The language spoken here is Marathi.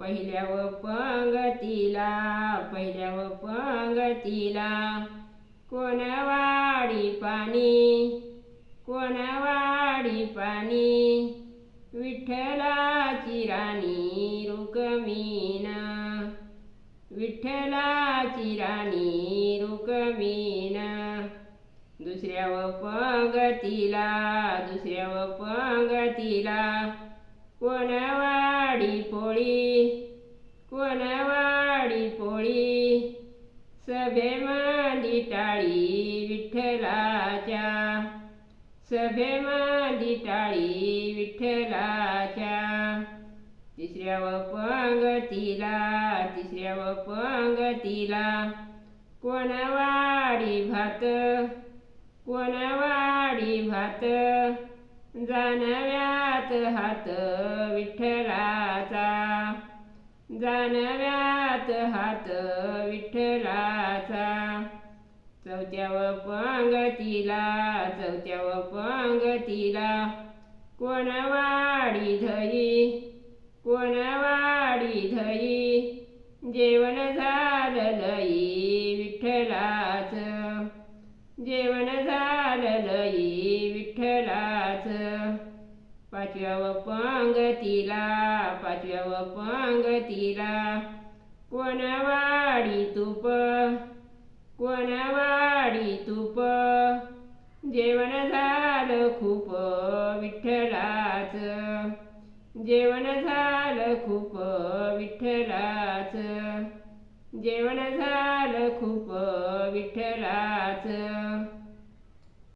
पहिल्या व पंगतीला पहिल्या व पंगतीला. कोण वाडी पाणी कोण वाडी पाणी? विठ्ठलाची राणी रुक्मिणा. विठ्ठलाची राणी रुक्मिणा. दुसऱ्या व पंगतीला दुसऱ्या व पंगतीला. कोण कोण वाडी पोळी. सभे मांदी टाळी विठ्ठलाच्या. सभे मांदी टाळी विठ्ठलाच्या. तिसऱ्या व पंगतीला तिसऱ्या व पंगतीला कोण वाडी भात कोण वाडी भात. जानव्यात हात विठ्ठलाचा. जानव्यात हात विठ्ठलाचा. चौथ्या व पंगतीला चौथ्या व पंगतीला कोण वाडी धई? कोण वाडी धई? जेवण झालं लई विठ्ठलाच. जेवण झालं लई विठ्ठलाच. पाचव्या व पंगतीला पाचव्या व पंगतीला. कोण वाडी तूप? कोण वाडी तूप? जेवण झालं खूप विठ्ठलाच. जेवण झालं खूप विठ्ठलाच. जेवण झालं खूप विठ्ठलाच.